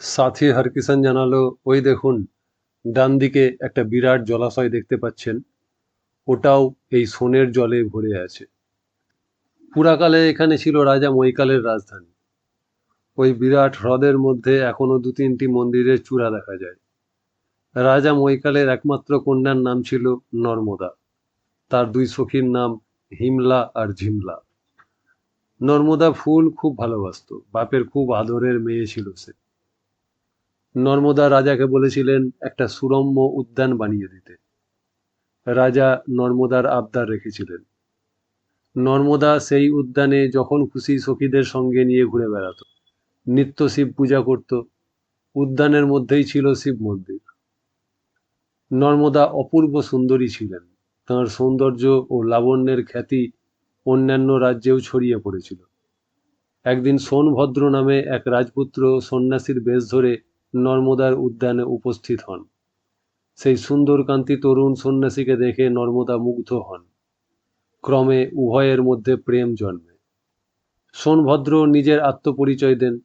সাথী হারকিষান জানালো, ওই দেখুন, ডান দিকে একটা বিরাট জলাশয় দেখতে পাচ্ছেন। ওটাও এই সোনের জলে ভরে আছে। পুরাকালে এখানে ছিল রাজা মৈকালের রাজধানী। ওই বিরাট হ্রদের মধ্যে এখনও দু তিনটি মন্দিরের চূড়া দেখা যায়। রাজা মৈকালের একমাত্র কন্যার নাম ছিল নর্মদা। তার দুই সখীর নাম হিমলা আর ঝিমলা। নর্মদা ফুল খুব ভালোবাসতো। বাপের খুব আদরের মেয়ে ছিল সে। নর্মদা রাজাকে বলেছিলেন, একটা সুরম্য উদ্যান বানিয়ে দিতে। রাজা নর্মদার আবদার রেখেছিলেন। নর্মদা সেই উদ্যানে যখন খুশি সখীদের সঙ্গে নিয়ে ঘুরে বেড়াতো। নিত্য শিব পূজা করত। উদ্যানের মধ্যেই ছিল শিব মন্দির। নর্মদা অপূর্ব সুন্দরী ছিলেন। তাঁর সৌন্দর্য ও লাবণ্যের খ্যাতি অন্যান্য রাজ্যেও ছড়িয়ে পড়েছিল। একদিন সোনভদ্র নামে এক রাজপুত্র সন্ন্যাসীর বেশ ধরে নর্মদার উদ্যানে উপস্থিত হন। সেই সুন্দরকান্তি তরুণ সন্ন্যাসীকে দেখে নর্মদা মুগ্ধ হন। ক্রমে উভয়ের মধ্যে প্রেম জন্মে। সোনভদ্র নিজের আত্মপরিচয় দেন।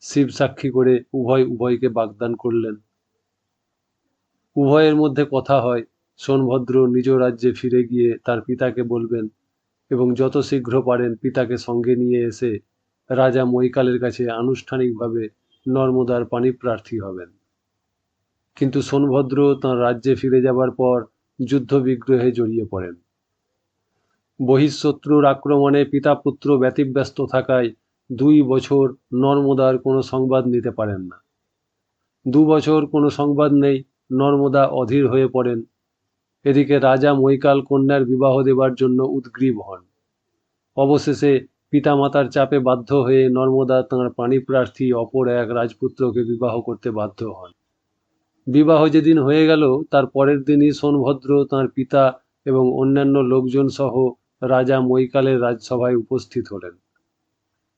শিব সাক্ষী করে উভয় উভয়কে বাগদান করলেন। উভয়ের মধ্যে কথা হয়, সোনভদ্র নিজ রাজ্যে ফিরে গিয়ে তার পিতাকে বলবেন এবং যত শীঘ্র পারেন পিতাকে সঙ্গে নিয়ে এসে রাজা মৈকালের কাছে আনুষ্ঠানিকভাবে নর্মদার পানি প্রার্থী হবেন। কিন্তু সোনভদ্র তাঁর রাজ্যে ফিরে যাবার পর যুদ্ধ বিগ্রহে জড়িয়ে পড়েন। বহিঃশত্রুর আক্রমণে পিতা পুত্র ব্যতিব্যস্ত থাকায় দুই বছর নর্মদার কোনো সংবাদ নিতে পারেন না। দু বছর কোনো সংবাদ নেই, নর্মদা অধীর হয়ে পড়েন। এদিকে রাজা মৈকাল কন্যার বিবাহ দেবার জন্য উদ্গ্রীব হন। অবশেষে পিতামাতার চাপে বাধ্য হয়ে নর্মদা তাঁর প্রাণীপ্রার্থী অপর এক রাজপুত্রকে বিবাহ করতে বাধ্য হন। বিবাহ যেদিন হয়ে গেল, তার পরের দিনই সোনভদ্র তাঁর পিতা এবং অন্যান্য লোকজন সহ রাজা মৈকালের রাজসভায় উপস্থিত হলেন।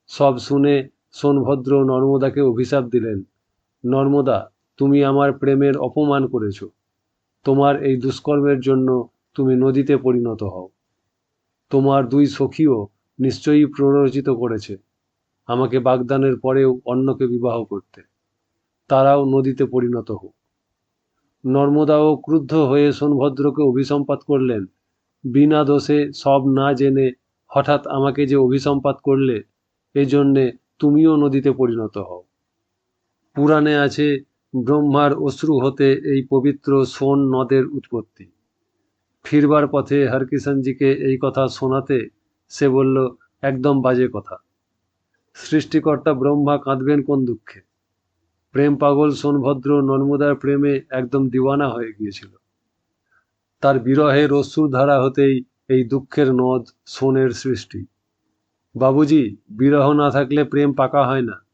সব শুনে সোনভদ্র নর্মদাকে অভিশাপ দিলেন, নর্মদা, তুমি আমার প্রেমের অপমান করেছ। তোমার এই দুষ্কর্মের জন্য তুমি নদীতে পরিণত হও। তোমার দুই সখীও নিশ্চয়ই প্ররোচিত করেছে। আমাকে বাগদানের পরেও অন্যকে বিবাহ করতে। তারাও নদীতে পরিণত হোক। নর্মদাও ক্রুদ্ধ হয়ে সোনভদ্রকে অভিসম্পাত করলেন। বিনা দোষে সব না জেনে হঠাৎ আমাকে যে অভিসম্পাত করলে, এজন্যে তুমিও নদীতে পরিণত হও। পুরাণে আছে, ব্রহ্মার অশ্রু হতে এই পবিত্র সোন নদের উৎপত্তি। ফিরবার পথে হরকিষণজিকে এই কথা শোনাতে সে বলল, একদম বাজে কথা। সৃষ্টিকর্তা ব্রহ্মা কাঁদবেন কোন দুঃখে? প্রেম পাগল সোনভদ্র নর্মদার প্রেমে একদম দিওয়ানা হয়ে গিয়েছিল। তার বিরহের অশ্রুর ধারা হতেই এই দুঃখের নদ, সোনের সৃষ্টি। বাবুজি, বিরহ না থাকলে প্রেম পাকা হয় না।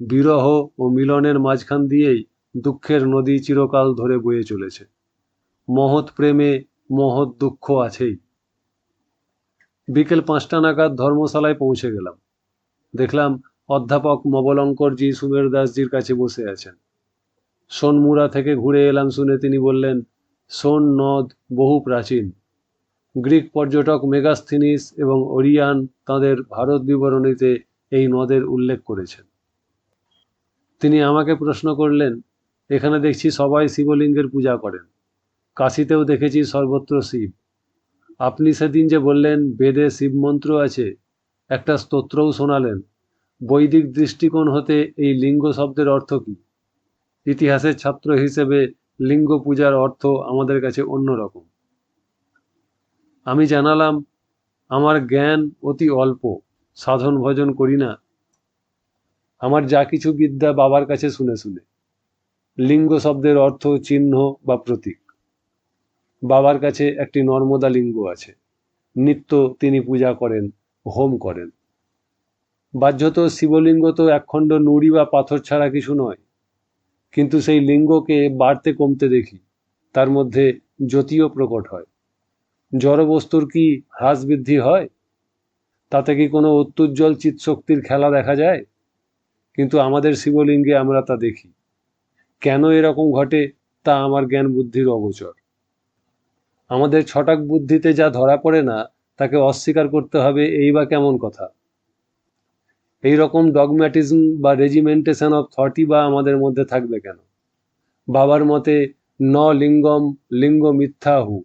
বিরহ ও মিলনের মাঝখান দিয়েই দুঃখের নদী চিরকাল ধরে বয়ে চলেছে। মহৎ প্রেমে মহৎ দুঃখ আছেই। বিকেল পাঁচটা নাগাদ ধর্মশালায় পৌঁছে গেলাম। দেখলাম অধ্যাপক মবলঙ্করজি সুমের দাসজির কাছে বসে আছেন। সোনমুড়া থেকে ঘুরে এলাম শুনে তিনি বললেন, সোন নদ বহু প্রাচীন। গ্রিক পর্যটক মেগাস্থিনিস এবং ওরিয়ান তাঁদের ভারত বিবরণীতে এই নদের উল্লেখ করেছেন। তিনি আমাকে প্রশ্ন করলেন, এখানে দেখছি সবাই শিবলিঙ্গের পূজা করেন। কাশিতেও দেখেছি সর্বত্র শিব। আপনি সেদিন যে বললেন, বেদে শিব মন্ত্র আছে, একটা স্তোত্রও শোনালেন। বৈদিক দৃষ্টিকোণ হতে এই লিঙ্গ শব্দের অর্থ কী? ইতিহাসের ছাত্র হিসেবে লিঙ্গ পূজার অর্থ আমাদের কাছে অন্যরকম আমি জানালাম, আমার জ্ঞান অতি অল্প, সাধন ভজন করি না। আমার যা কিছু বিদ্যা বাবার কাছে শুনে শুনে। লিঙ্গ শব্দের অর্থ চিহ্ন বা প্রতীক। বাবার কাছে একটি নর্মদা লিঙ্গ আছে। নিত্য তিনি পূজা করেন, হোম করেন। বাহ্যত শিবলিঙ্গ তো একখণ্ড নুড়ি বা পাথর ছাড়া কিছু নয়। কিন্তু সেই লিঙ্গকে বাড়তে কমতে দেখি, তার মধ্যে জ্যোতিও প্রকট হয়। জড়বস্তুর কি হ্রাস বৃদ্ধি হয়? তাতে কি কোনো অত্যুজ্জ্বল চিৎশক্তির খেলা দেখা যায়? কিন্তু আমাদের শিবলিঙ্গে আমরা তা দেখি। কেন এরকম ঘটে তা আমার জ্ঞান বুদ্ধির অগোচর। আমাদের ছটাক বুদ্ধিতে যা ধরা পড়ে না, তাকে অস্বীকার করতে হবে, এই বা কেমন কথা? এই রকম ডগম্যাটিজম বা রেজিমেন্টেশন অফ থটই বা আমাদের মধ্যে থাকবে কেন? বাবার মতে, ন লিঙ্গম লিঙ্গ মিথ্যাহু,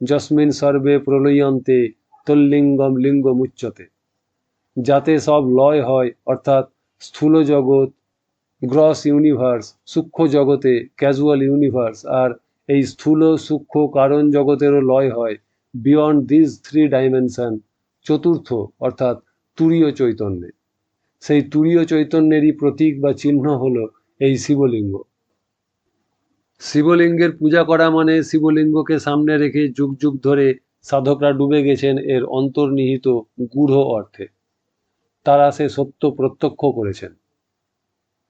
যস্মিন সর্বে প্রলয়ন্তে, তল্লিঙ্গম লিঙ্গ মুচ্চতে যাতে সব লয় হয়, অর্থাৎ স্থূল জগৎ, গ্রস ইউনিভার্স, সূক্ষ্ম জগতে ক্যাজুয়াল ইউনিভার্স আর এই স্থূল, সূক্ষ্ম কারণ জগতেরও লয় হয় বিয়ন্ড দিস থ্রি ডাইমেনশন চতুর্থ, অর্থাৎ তুরীয় চৈতন্যে। সেই তুরীয় চৈতন্যেরই প্রতীক বা চিহ্ন হল এই শিবলিঙ্গ। শিবলিঙ্গের পূজা করা মানে শিবলিঙ্গকে সামনে রেখে যুগ যুগ ধরে সাধকরা ডুবে গেছেন এর অন্তর্নিহিত গূঢ় অর্থে। তারা সে সত্য প্রত্যক্ষ করেছেন।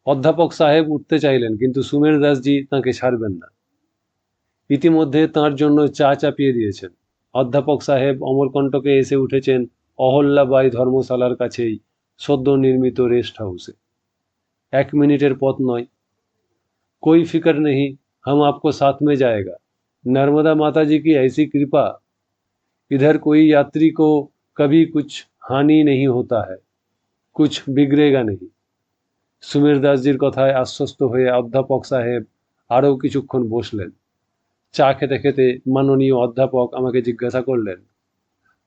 অধ্যাপক সাহেব উঠতে চাইলেন, কিন্তু সুমের দাসজি তাঁকে ছাড়বেন না। ইতিমধ্যে তাঁর জন্য চা চাপিয়ে দিয়েছেন অধ্যাপক সাহেব অমরকণ্টকে এসে উঠেছেন অহল্যাবাই ধর্মশালার কাছেই সদ্য নির্মিত রেস্ট হাউসে এক মিনিটের পথ নয় कोई फिक्र नहीं हम आपको साथ में जाएगा नर्मदा माता जी की ऐसी कृपा इधर कोई यात्री को कभी कुछ हानि नहीं होता है कुछ बिगड़ेगा नहीं সুমের দাসজির কথায় আশ্বস্ত হয়ে অধ্যাপক সাহেব আরও কিছুক্ষণ বসলেন চা খেতে খেতে মাননীয় অধ্যাপক আমাকে জিজ্ঞাসা করলেন,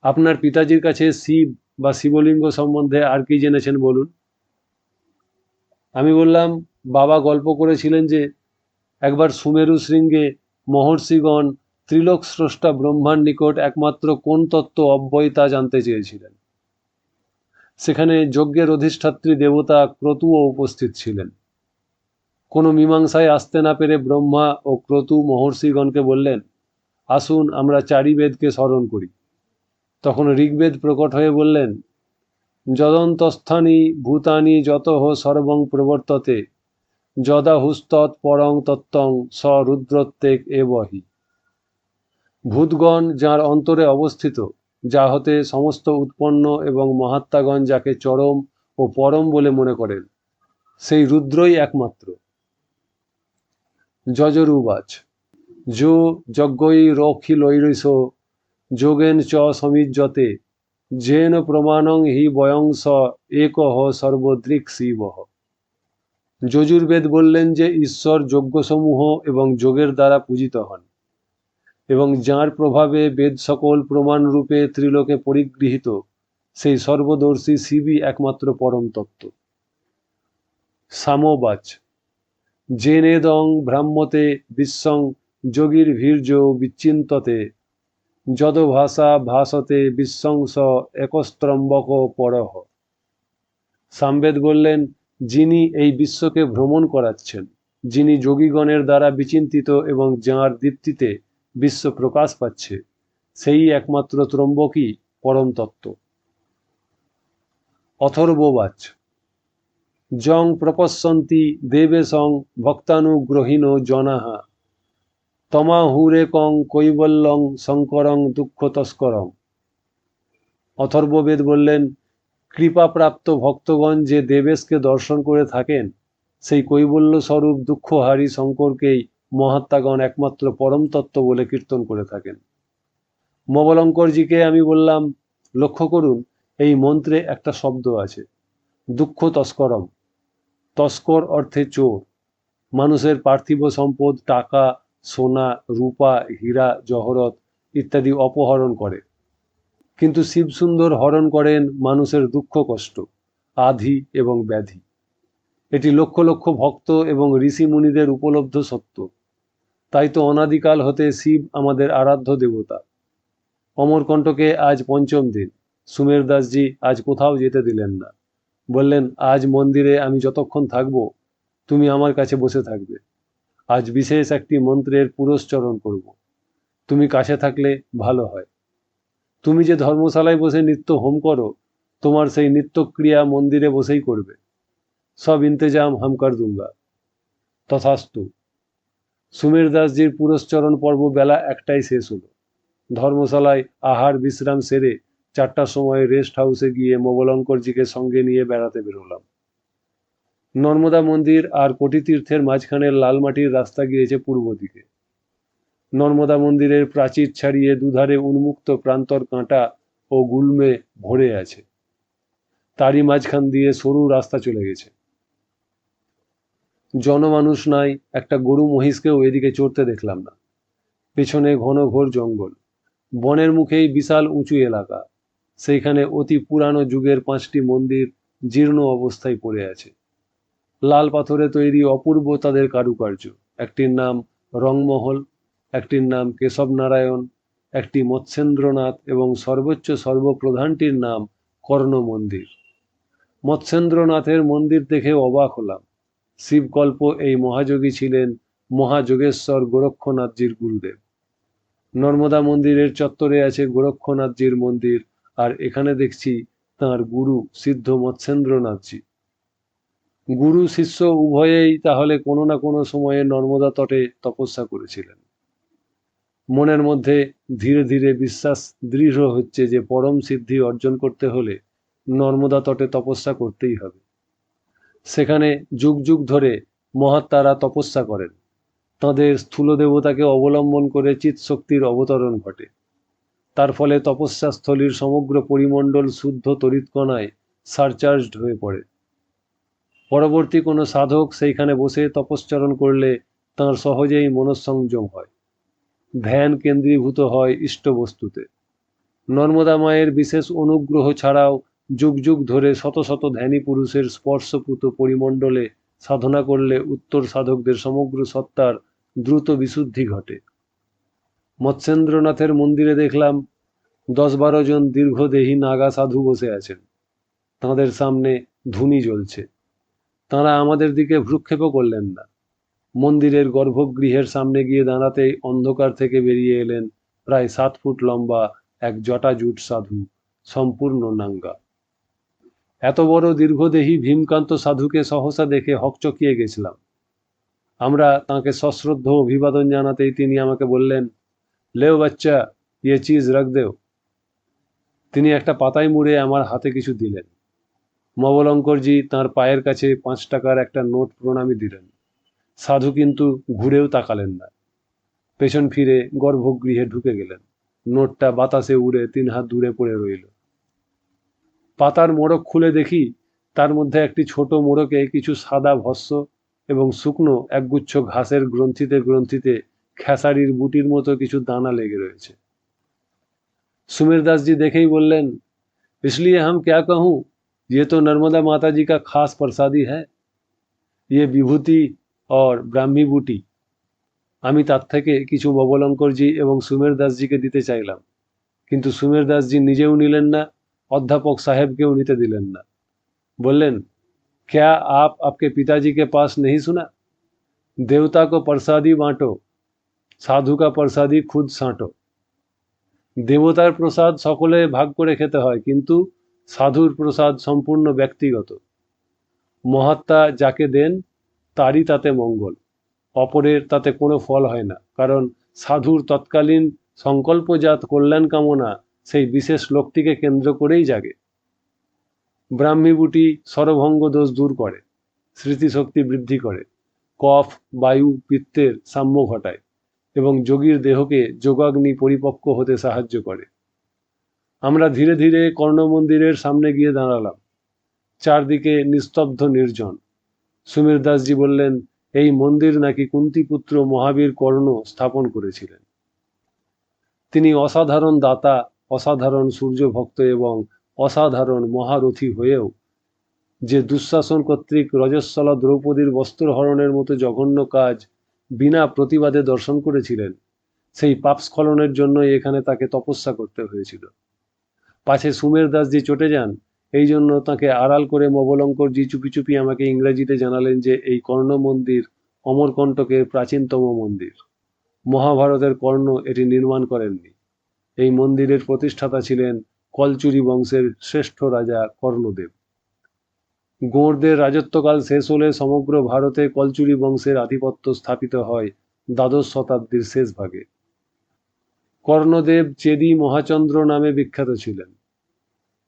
আপনার পিতাজির কাছে শিব বা শিবলিঙ্গ সম্বন্ধে আর কি জেনেছেন বলুন? আমি বললাম, বাবা গল্প করেছিলেন যে একবার সুমেরু শৃঙ্গে মহর্ষিগণ ত্রিলোক স্রষ্টা ব্রহ্মার নিকট একমাত্র কোন তত্ত্ব অব্যয় তা জানতে চেয়েছিলেন। সেখানে যজ্ঞের অধিষ্ঠাত্রী দেবতা ক্রতুও উপস্থিত ছিলেন। কোনো মীমাংসায় আসতে না পেরে ব্রহ্মা ও ক্রতু মহর্ষিগণকে বললেন, আসুন আমরা চারি বেদকে স্মরণ করি। তখন ঋগ্বেদ প্রকট হয়ে বললেন, যদন্তস্থানি ভূতানি যত সর্বং প্রবর্ততে যদা হুস্তৎ পরং তত্ত্বং স রুদ্রত্বেক এবহি। ভূতগণ যার অন্তরে অবস্থিত যা হতে সমস্ত উৎপন্ন এবং মহাত্মাগণ যাকে চরম ও পরম বলে মনে করেন, সেই রুদ্রই একমাত্র। যজরুবাচ। যো যজ্ঞই রক্ষি রখিলৈরিস যোগেন চ সমিজ্জতে, যেন প্রমাণং হি বয়ংস একহ সর্বদৃক শিবহ যজুর্বেদ বললেন যে ঈশ্বর যজ্ঞসমূহ এবং যোগের দ্বারা পূজিত হন এবং যার প্রভাবে বেদ সকল প্রমাণ রূপে ত্রিলোকে পরিগৃহীত, সেই সর্বদর্শী শিবই একমাত্র পরম তত্ত্ব। সামবাচ। জেনেদং ব্রাহ্মতে বিশ্বং যোগীর ভীর্য বিচ্চিন্ততে যদ ভাষা ভাষতে বিশ্বংস একস্ত্রম্বক পরহ। সামবেদ বললেন, যিনি এই বিশ্বকে ভ্রমণ করাচ্ছেন, যিনি যোগীগণের দ্বারা বিচিন্তিত এবং যাঁর দীপ্তিতে বিশ্ব প্রকাশ পাচ্ছে, সেই একমাত্র ত্রম্বকই পরম তত্ত্ব। অথর্ববাচ জং প্রপশ্যন্তি দেবেশং ভক্তানুগ্রহীণ জনাহা। তমাহুরেকং কৈবল্যং শঙ্করং দুঃখ তস্করং অথর্ববেদ বললেন, কৃপাপ্রাপ্ত ভক্তগণ যে দেবেশকে দর্শন করে থাকেন, সেই কৈবল্য স্বরূপ দুঃখহারী শঙ্করকেই মহাত্মাগণ একমাত্র পরম তত্ত্ব বলে কীর্তন করে থাকেন। মবলঙ্করজিকে আমি বললাম, লক্ষ্য করুন, এই মন্ত্রে একটা শব্দ আছে দুঃখ তস্করম তস্কর অর্থে চোর। মানুষের পার্থিব সম্পদ, টাকা, সোনা, রূপা, হীরা, জহরত ইত্যাদি অপহরণ করে। কিন্তু শিবসুন্দর হরণ করেন মানুষের দুঃখ, কষ্ট, আধি এবং ব্যাধি। এটি লক্ষ লক্ষ ভক্ত এবং ঋষি মুনিদের উপলব্ধ সত্য। তাই তো অনাদিকাল হতে শিব আমাদের আরাধ্য দেবতা। অমরকণ্টকে আজ পঞ্চম দিন। সুমের দাসজি আজ কোথাও যেতে দিলেন না। বললেন, আজ মন্দিরে আমি যতক্ষণ থাকব, তুমি আমার কাছে বসে থাকবে। আজ বিশেষ একটি মন্ত্রের পুরস্চরণ করব। তুমি কাছে থাকলে ভালো হয়। তুমি যে ধর্মশালায় বসে নিত্য হোম করো, তোমার সেই নিত্যক্রিয়া মন্দিরে বসেই করবে। সব ইন্তজাম হামকার দুঙ্গা তথাস্তু, সুমের দাসজির পুরস্চরণ পর্ব বেলা একটাই শেষ হলো। ধর্মশালায় আহার বিশ্রাম সেরে চারটার সময় রেস্ট হাউসে গিয়ে মোবলঙ্করজিকে সঙ্গে নিয়ে বেড়াতে বেরোলাম। নর্মদা মন্দির আর কোটিতীর্থের মাঝখানের লাল মাটির রাস্তা গিয়েছে পূর্ব দিকে। নর্মদা মন্দিরের প্রাচীর ছাড়িয়ে দুধারে উন্মুক্ত প্রান্তর কাঁটা ও গুল্মে ভরে আছে। তারই মাঝখান দিয়ে সরু রাস্তা চলে গেছে। জনমানুষ নাই, একটা গরু মহিষকেও এদিকে চড়তে দেখলাম না। পেছনে ঘন ঘোর জঙ্গল। বনের মুখেই বিশাল উঁচু এলাকা। সেইখানে অতি পুরানো যুগের পাঁচটি মন্দির জীর্ণ অবস্থায় পড়ে আছে। লাল পাথরে তৈরি অপূর্ব তাদের কারুকার্য। একটির নাম রংমহল, একটির নাম কেশব নারায়ণ একটি মৎস্যেন্দ্রনাথ এবং সর্বোচ্চ সর্বপ্রধানটির নাম কর্ণ মন্দির মৎস্যেন্দ্রনাথের মন্দির দেখে অবাক হলাম। শিবকল্প এই মহাযোগী ছিলেন মহাযোগেশ্বর গোরক্ষনাথজির গুরুদেব। নর্মদা মন্দিরের চত্বরে আছে গোরক্ষনাথজির মন্দির আর এখানে দেখছি তার গুরু সিদ্ধ মৎস্যেন্দ্রনাথজি। গুরু শিষ্য উভয়েই তাহলে কোনো না কোনো সময়ে নর্মদা তটে তপস্যা করেছিলেন। মনের মধ্যে ধীরে ধীরে বিশ্বাস দৃঢ় হচ্ছে যে পরম সিদ্ধি অর্জন করতে হলে নর্মদা তটে তপস্যা করতেই হবে। সেখানে যুগ যুগ ধরে মহাত্মারা তপস্যা করেন। তাঁদের স্থূল দেবতাকে অবলম্বন করে চিৎশক্তির অবতরণ ঘটে। তার ফলে তপস্যাস্থলীর সমগ্র পরিমণ্ডল শুদ্ধ তড়িৎকণায় সারচার্জড হয়ে পড়ে। পরবর্তী কোনো সাধক সেইখানে বসে তপশ্চরণ করলে তাঁর সহজেই মনঃসংযম হয়। ধ্যান কেন্দ্রীভূত হয় ইষ্টবস্তুতে। নর্মদা মায়ের বিশেষ অনুগ্রহ ছাড়াও যুগ যুগ ধরে শত শত ধ্যানী পুরুষের স্পর্শপুত পরিমণ্ডলে সাধনা করলে উত্তর সাধকদের সমগ্র সত্তার দ্রুত বিশুদ্ধি ঘটে। মৎস্যেন্দ্রনাথের মন্দিরে দেখলাম দশ বারো জন দীর্ঘদেহী নাগা সাধু বসে আছেন। তাঁদের সামনে ধুনি জ্বলছে। তাঁরা আমাদের দিকে ভ্রুক্ষেপও করলেন না। মন্দিরের গর্ভগৃহের সামনে গিয়ে দাঁড়াতেই অন্ধকার থেকে বেরিয়ে এলেন প্রায় সাত ফুট লম্বা এক জটাজুট সাধু, সম্পূর্ণ নাঙ্গা। এত বড় দীর্ঘদেহী ভীমকান্ত সাধুকে সহসা দেখে হকচকিয়ে গেছিলাম। আমরা তাঁকে সশ্রদ্ধ অভিবাদন জানাতেই তিনি আমাকে বললেন লেও বাচ্চা ইয়ে চিজ রাখ দেও। তিনি একটা পাতায় মুড়ে আমার হাতে কিছু দিলেন। মবলঙ্করজি তাঁর পায়ের কাছে পাঁচ টাকার একটা নোট প্রণামী দিলেন। সাধু কিন্তু ঘুরেও তাকালেন না। পেছন ফিরে গর্ভগৃহে ঢুকে গেলেন। নোটটা বাতাসে উড়ে তিন হাত দূরে পড়ে রইল। পাতার মোড়ক খুলে দেখি তার মধ্যে একটি ছোট মোড়কে কিছু সাদা ভস্য এবং শুকনো একগুচ্ছ ঘাসের গ্রন্থিতে গ্রন্থিতে খেসারির বুটির মতো কিছু দানা লেগে রয়েছে सुमेर दास जी देखे ही बोलें इसलिए हम क्या कहूँ ये तो नर्मदा माता जी का खास प्रसादी है ये বিভূতি और ব্রাহ্মী বুটি আমি তার থেকে কিছু মবলঙ্করজি এবং সুমের দাসজিকে দিতে চাইলাম কিন্তু সুমের দাসজি নিজেও নিলেন না অধ্যাপক সাহেবকেও নিতে দিলেন না বললেন क्या आप आपके पिताजी के पास नहीं सुना देवता को प्रसादी बांटो সাধু কা প্রসাদই খুদ সাঁটো। দেবতার প্রসাদ সকলে ভাগ করে খেতে হয়, কিন্তু সাধুর প্রসাদ সম্পূর্ণ ব্যক্তিগত। মহাত্মা যাকে দেন, তারই তাতে মঙ্গল, অপরের তাতে কোনো ফল হয় না, কারণ সাধুর তৎকালীন সংকল্পজাত কল্যাণ কামনা সেই বিশেষ লোকটিকে কেন্দ্র করেই জাগে। ব্রাহ্মীবুটি সরভঙ্গ দোষ দূর করে, স্মৃতিশক্তি বৃদ্ধি করে, কফ, বায়ু, পিত্তের সাম্য ঘটায়। এবং যোগীর দেহকে যোগাগ্নি পরিপক্ক হতে সাহায্য করে। আমরা ধীরে ধীরে কর্ণ মন্দিরের সামনে গিয়ে দাঁড়ালাম। চারদিকে নিস্তব্ধ নির্জন। সুমির দাসজি বললেন, এই মন্দির নাকি কুন্তিপুত্র মহাবীর কর্ণ স্থাপন করেছিলেন। তিনি অসাধারণ দাতা, অসাধারণ সূর্যভক্ত এবং অসাধারণ মহারথী হয়েও যে দুঃশাসন কর্তৃক রজস্বলা দ্রৌপদীর বস্ত্রহরণের মতো জঘন্য কাজ বিনা প্রতিবাদে দর্শন করেছিলেন। সেই পাপস্খলনের জন্যই এখানে তাকে তপস্যা করতে হয়েছিল। পাছে সুমের দাসজি চটে যান, এই জন্য তাকে আড়াল করে মবলঙ্কর জি চুপি চুপি আমাকে ইংরেজিতে জানালেন যে এই কর্ণ মন্দির অমরকণ্টকের প্রাচীনতম মন্দির। মহাভারতের কর্ণ এটি নির্মাণ করেননি। এই মন্দিরের প্রতিষ্ঠাতা ছিলেন কলচুরি বংশের শ্রেষ্ঠ রাজা কর্ণদেব। গোঁড়দের রাজত্বকাল শেষ হলে সমগ্র ভারতে কলচুরি বংশের আধিপত্য স্থাপিত হয় দ্বাদশ শতাব্দীর শেষ ভাগে। কর্ণদেব চেদি মহাচন্দ্র নামে বিখ্যাত ছিলেন।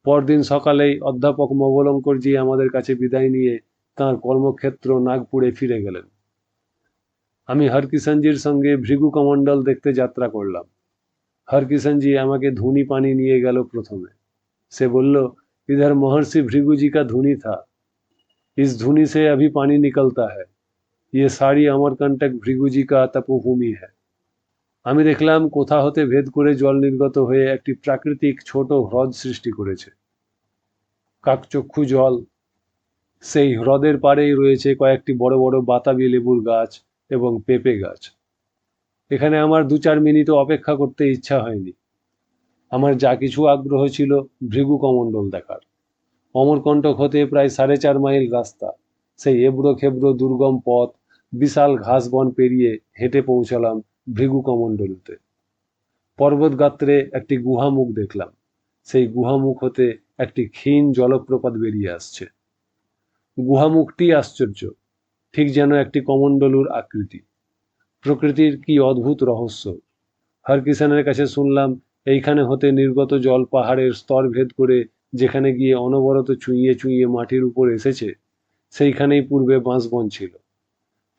পরদিন সকালেই অধ্যাপক মবলঙ্করজি আমাদের কাছে বিদায় নিয়ে তার কর্মক্ষেত্র নাগপুরে ফিরে গেলেন। আমি হরকিষণজির সঙ্গে ভৃগু কমণ্ডল দেখতে যাত্রা করলাম। হরকিষণজি আমাকে ধুনি পানি নিয়ে গেল প্রথমে। সে বলল, ইধার মহর্ষি ভৃগুজি কা ধুনি থা। इस धुनि से अभी पानी निकलता है। ये সারি অমরকণ্টক का তপভূমি হ্যায় আমি দেখলাম কোথা হতে ভেদ করে জল নির্গত হয়ে একটি প্রাকৃতিক ছোট হ্রদ সৃষ্টি করেছে কাকচক্ষু জল সেই হ্রদের পাড়েই রয়েছে কয়েকটি বড় বড় বাতাবি লেবুর গাছ এবং পেঁপে গাছ। এখানে আমার দু চার মিনিটও অপেক্ষা করতে ইচ্ছা হয়নি। আমার যা কিছু আগ্রহ ছিল ভৃগু কমণ্ডল দেখার। অমরকণ্টক হতে প্রায় সাড়ে চার মাইল রাস্তা। সেই এবড়ো খেবড়ো দুর্গম পথ, বিশাল ঘাস বন পেরিয়ে হেঁটে পৌঁছালাম ভৃগু কমণ্ডলুতে পর্বত গাত্রে একটি গুহামুখ দেখলাম। সেই গুহামুখ হতে একটি ক্ষীণ জলপ্রপাত বেরিয়ে আসছে। গুহামুখটি আশ্চর্য। ঠিক যেন একটি কমণ্ডলুর আকৃতি। প্রকৃতির কি অদ্ভুত রহস্য। হরকিষানের কাছে শুনলাম, এইখানে হতে নির্গত জল পাহাড়ের স্তর ভেদ করে যেখানে গিয়ে অনবরত চুইয়ে চুইয়ে মাটির উপর এসেছে, সেইখানেই পূর্বে বাঁশবন ছিল।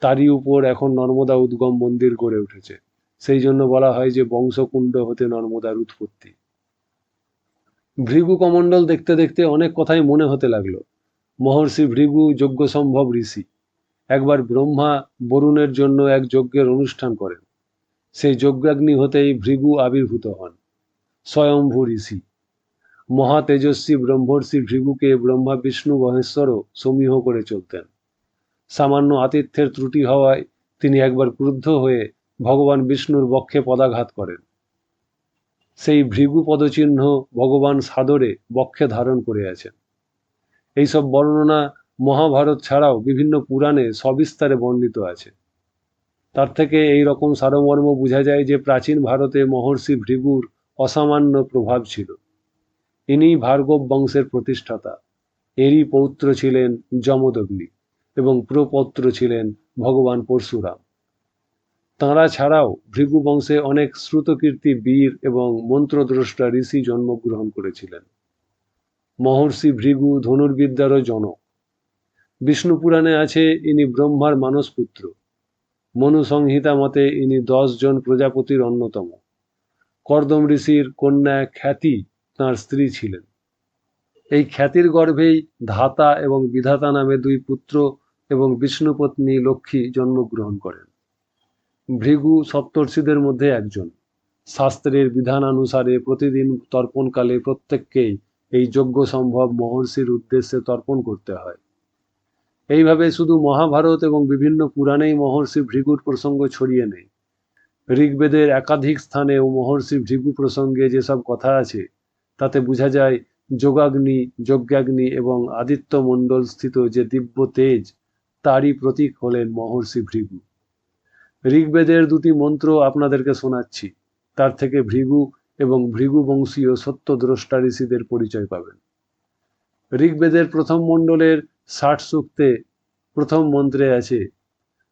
তারই উপর এখন নর্মদা উদ্গম মন্দির গড়ে উঠেছে। সেই জন্য বলা হয় যে বংশকুণ্ড হতে নর্মদার উৎপত্তি। ভৃগু কমণ্ডল দেখতে দেখতে অনেক কথাই মনে হতে লাগল। মহর্ষি ভৃগু যজ্ঞ সম্ভব ঋষি। একবার ব্রহ্মা বরুণের জন্য এক যজ্ঞের অনুষ্ঠান করেন। সেই যজ্ঞাগ্নি হতেই ভৃগু আবির্ভূত হন। স্বয়ম্ভু ঋষি। মহা তেজস্বী ব্রহ্মর্ষি ভৃগুকে ব্রহ্মা বিষ্ণু মহেশ্বরও সমীহ করে চলতেন। সামান্য আতিথ্যের ত্রুটি হওয়ায় তিনি একবার ক্রুদ্ধ হয়ে ভগবান বিষ্ণুর বক্ষে পদাঘাত করেন। সেই ভৃগু পদচিহ্ন ভগবান সাদরে বক্ষে ধারণ করে আছেন। এইসব বর্ণনা মহাভারত ছাড়াও বিভিন্ন পুরাণে সবিস্তারে বর্ণিত আছে। তার থেকে এই রকম সারমর্ম বোঝা যায় যে প্রাচীন ভারতে মহর্ষি ভৃগুর অসামান্য প্রভাব ছিল। ইনি ভার্গব বংশের প্রতিষ্ঠাতা। এরই পৌত্র ছিলেন যমদগ্নি এবং প্রপৌত্র ছিলেন ভগবান পরশুরাম। তাঁরা ছাড়াও ভৃগু বংশে অনেক শ্রুতকীর্তি, বীর এবং মন্ত্রদ্রষ্টা ঋষি জন্মগ্রহণ করেছিলেন। মহর্ষি ভৃগু ধনুর্বিদ্যারও জনক। বিষ্ণু পুরাণে আছে ইনি ব্রহ্মার মানসপুত্র। মনু সংহিতা মতে ইনি দশ জন প্রজাপতির অন্যতম। কর্দম ঋষির কন্যা খ্যাতি তাঁর স্ত্রী ছিলেন। এই খ্যাতির গর্ভেই ধাতা এবং বিধাতা নামে দুই পুত্র এবং বিষ্ণুপত্নী লক্ষ্মী জন্মগ্রহণ করেন। ভৃগু সপ্তর্ষিদের মধ্যে একজন। শাস্ত্রের বিধানানুসারে প্রতিদিন তর্পণকালে প্রত্যেককেই এই যজ্ঞ সম্ভব মহর্ষির উদ্দেশ্যে তর্পণ করতে হয়। এইভাবে শুধু মহাভারত এবং বিভিন্ন পুরাণেই মহর্ষি ভৃগুর প্রসঙ্গ ছড়িয়ে নেই ঋগ্বেদের একাধিক স্থানে ও মহর্ষি ভৃগু প্রসঙ্গে যেসব কথা আছে তাতে বোঝা যায় যোগাগ্নি, যজ্ঞাগ্নি এবং আদিত্য মণ্ডল স্থিত যে দিব্য তেজ, তারই প্রতীক হলেন মহর্ষি ভৃগু। ঋগ্বেদের দুটি মন্ত্র আপনাদেরকে শোনাচ্ছি। তার থেকে ভৃগু এবং ভৃগু বংশীয় সত্যদ্রষ্টা ঋষিদের পরিচয় পাবেন। ঋগ্বেদের প্রথম মণ্ডলের ষাট সূক্তে প্রথম মন্ত্রে আছে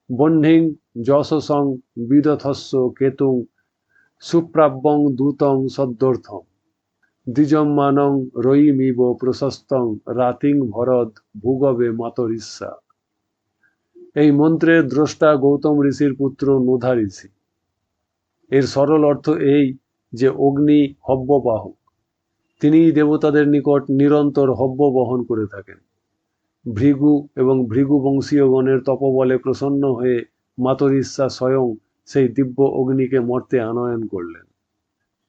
বহ্নিং যশসং বিদথস্য কেতুং সুপ্রাব্যং দূতং সদ্যর্থম দ্বিজম্মানং রয়িমিব প্রশস্তং রাতিং ভরদ ভূগবে মাতরিস্যা এই মন্ত্রের দ্রষ্টা গৌতম ঋষির পুত্র নোধা ঋষি। এর সরল অর্থ এই যে অগ্নি হব্যবাহক তিনি দেবতাদের নিকট নিরন্তর হব্য বহন করে থাকেন। ভৃগু এবং ভৃগু বংশীয়গণের তপবলে প্রসন্ন হয়ে মাতরিস্যা স্বয়ং সেই দিব্য অগ্নিকে মর্তে আনয়ন করলেন।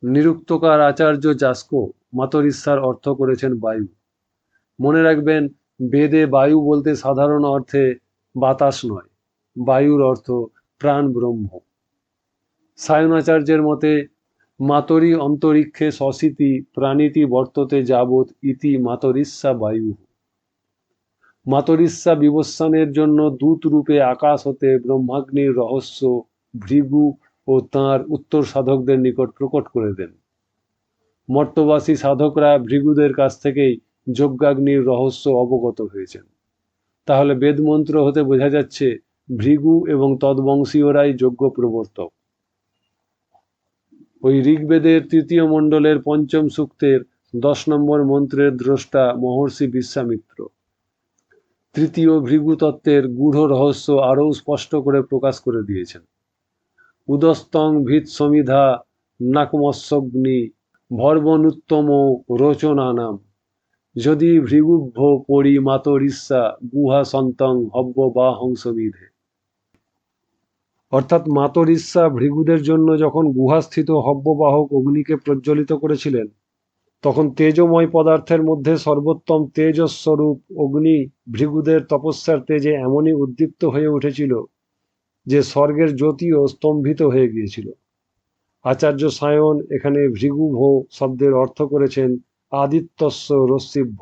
নিরুক্তকার আচার্য জাস্কো মাতরিস্যার অর্থ করেছেন বায়ু। মনে রাখবেন, বেদে বায়ু বলতে সাধারণ অর্থে বাতাস নয়, বায়ুর অর্থ প্রাণ ব্রহ্ম। সায়নাচার্যের মতে, মাতরি অন্তরিক্ষে সসিতি প্রাণীতি বর্ততে যাবৎ ইতি মাতরিস্যা বায়ু। মাতরিস্যা বিবস্বানের জন্য দূত রূপে আকাশ হতে ব্রহ্মাগ্নির রহস্য ভৃগু ও তাঁর উত্তর সাধকদের নিকট প্রকট করে দেন। মর্তবাসী সাধকরা ভৃগুদের কাছ থেকেই যজ্ঞাগ্নির রহস্য অবগত হয়েছেন। তাহলে বেদমন্ত্র হতে বোঝা যাচ্ছে ভৃগু এবং তদ্বংশীয়রাই যজ্ঞ প্রবর্তক। ওই ঋগ্বেদের তৃতীয় মণ্ডলের পঞ্চম সূক্তের দশ নম্বর মন্ত্রের দ্রষ্টা মহর্ষি বিশ্বামিত্র। তৃতীয় ভৃগু তত্ত্বের গূঢ় রহস্য আরও স্পষ্ট করে প্রকাশ করে দিয়েছেন। উদস্তং ভিত সমিধা নাকমস্যগ্নি ভর্বনুত্তম রোচনানাম। যদি ভৃগুভ্য পরি মাতরিস্যা গুহা সন্তং হব্য বা হংসবিধে অর্থাৎ মাতরিস্যা ভৃগুদের জন্য যখন গুহাস্থিত হব্যবাহক অগ্নিকে প্রজ্বলিত করেছিলেন, তখন তেজময় পদার্থের মধ্যে সর্বোত্তম তেজস্বরূপ অগ্নি ভৃগুদের তপস্যার তেজে এমনই উদ্দীপ্ত হয়ে উঠেছিল যে স্বর্গের জ্যোতিও স্তম্ভিত হয়ে গিয়েছিল। আচার্য সায়ন এখানে ভৃগুভ শব্দের অর্থ করেছেন আদিত্যস্য রশ্মিভ্য।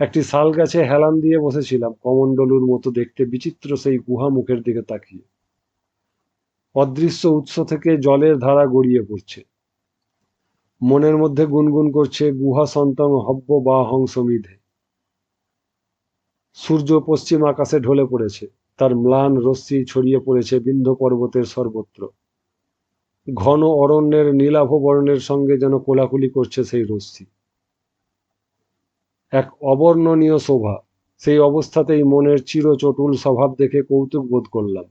একটি শাল গাছে হেলান দিয়ে বসেছিলাম, কমণ্ডলুর মতো দেখতে বিচিত্র সেই গুহা মুখের দিকে তাকিয়ে। অদৃশ্য উৎস থেকে জলের ধারা গড়িয়ে পড়ছে। মনের মধ্যে গুনগুন করছে গুহা সন্তং হব্য বা হংসমিধে সূর্য পশ্চিম আকাশে ঢলে পড়েছে। তার ম্লান রশ্মি ছড়িয়ে পড়েছে বিন্ধ পর্বতের সর্বত্র। ঘন অরণ্যের নীলাভ বর্ণের সঙ্গে যেন কোলাকুলি করছে সেই রশ্মি। এক অবর্ণনীয় শোভা, সেই অবস্থাতেই মনের চিরচটুল স্বভাব দেখে কৌতুক বোধ করলাম।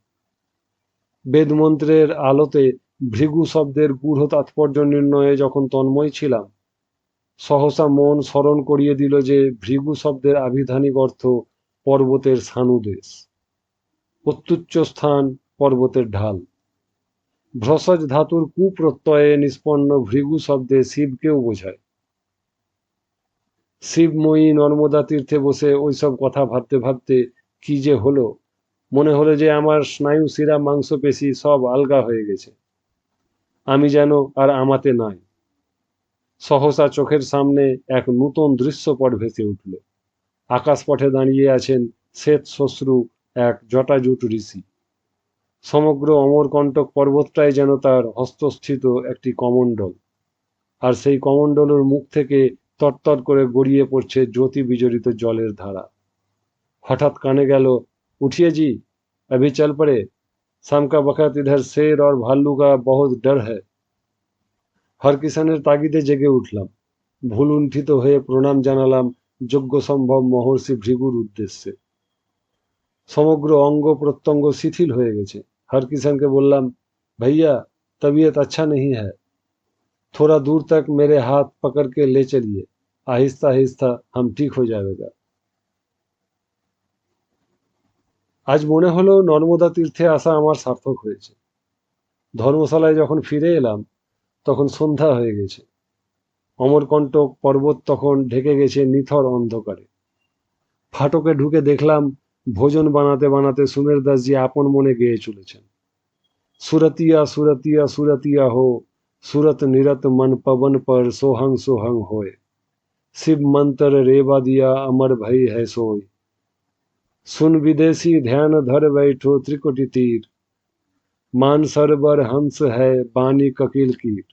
বেদমন্ত্রের আলোতে ভৃগু শব্দের গূঢ় তাৎপর্য নির্ণয়ে যখন তন্ময় ছিলাম, সহসা মন স্মরণ করিয়ে দিল যে ভৃগু শব্দের আবিধানিক অর্থ পর্বতের সানুদেশ। অত্যুচ্চ স্থান পর্বতের ঢাল। ভ্রসজ ধাতুর কুপ্রত্যয়ে নিষ্পন্ন ভৃগু শব্দে শিবকেও বোঝায়। শিবময়ী নর্মদা তীর্থে বসে ওইসব কথা ভাবতে ভাবতে কি যে হলো, মনে হলো যে আমার স্নায়ু শিরা মাংসপেশি সব আলগা হয়ে গেছে। আমি যেন আর আমাতে নাই। সহসা চোখের সামনে এক নূতন দৃশ্যপট ভেসে উঠল। আকাশপথে দাঁড়িয়ে আছেন শ্বেত শ্বশ্রু এক জটাজুট ঋষি সমগ্র অমরকণ্টক পর্বতটাই যেন তার হস্তস্থিত একটি কমণ্ডল আর সেই কমণ্ডলের মুখ থেকে তরতর করে গড়িয়ে পড়ছে জ্যোতি বিজড়িত জলের ধারা হঠাৎ কানে গেল উঠিয়ে জি अभी चल पड़े शाम का वक्त इधर शेर और भालू का बहुत डर है হরকিষানের তাগিদে জেগে উঠলাম ভুলুণ্ঠিত হয়ে প্রণাম জানালাম যোগ্য সম্ভব মহর্ষি ভৃগুর উদ্দেশ্যে সমগ্র অঙ্গ প্রত্যঙ্গ শিথিল হয়ে গেছে হরকিষানকে বললাম भैया तबीयत अच्छा नहीं है थोड़ा दूर तक मेरे हाथ पकड़ के ले चलिए आहिस्ता आहिस्ता हम ठीक हो जाएगा আজ মনে হলো নর্মদা তীর্থে আসা আমার সার্থক হয়েছে ধর্মশালায় যখন ফিরে এলাম তখন সন্ধ্যা হয়ে গেছে অমরকণ্টক পর্বত তখন ঢেকে গেছে নিথর অন্ধকারে ফাটকে ঢুকে দেখলাম ভোজন বানাতে বানাতে সুমের দাসজি আপন মনে গেয়ে চলেছেন সুরতিয়া সুরতিয়া সুরতিয়া হো সুরত নিরত মন পবন পর সোহং সোহং होए शिव मंत्र रेवा दिया अमर भई है सोई सुन विदेशी ध्यान धर बैठो त्रिकुटी तीर मान सरोवर हंस है बानी ककिल कीट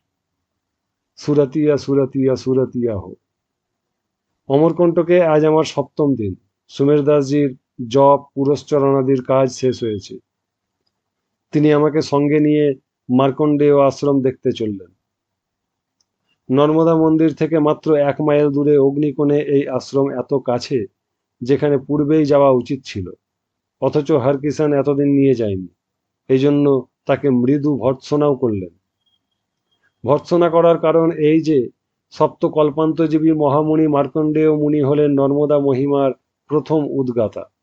সুরাতিয়া সুরাতিয়া সুরাতিয়া হো অমরকণ্টকে আজ আমার সপ্তম দিন সুমের দাসজির জপ পুরস্চরণাদির কাজ শেষ হয়েছে। তিনি আমাকে সঙ্গে নিয়ে মার্কণ্ডেয় আশ্রম দেখতে চললেন। নর্মদা মন্দির থেকে মাত্র এক মাইল দূরে অগ্নিকোণে এই আশ্রম এত কাছে, যেখানে পূর্বেই যাওয়া উচিত ছিল। অথচ হারকিষান এতদিন নিয়ে যায়নি। এই জন্য তাকে মৃদু ভর্ৎসনাও করলেন। ভর্ৎসনা করার কারণ এই যে সপ্ত কল্পান্তজীবী মহামুনি মার্কণ্ডেয় মুনি হলেন নর্মদা মহিমার প্রথম উদ্গাতা।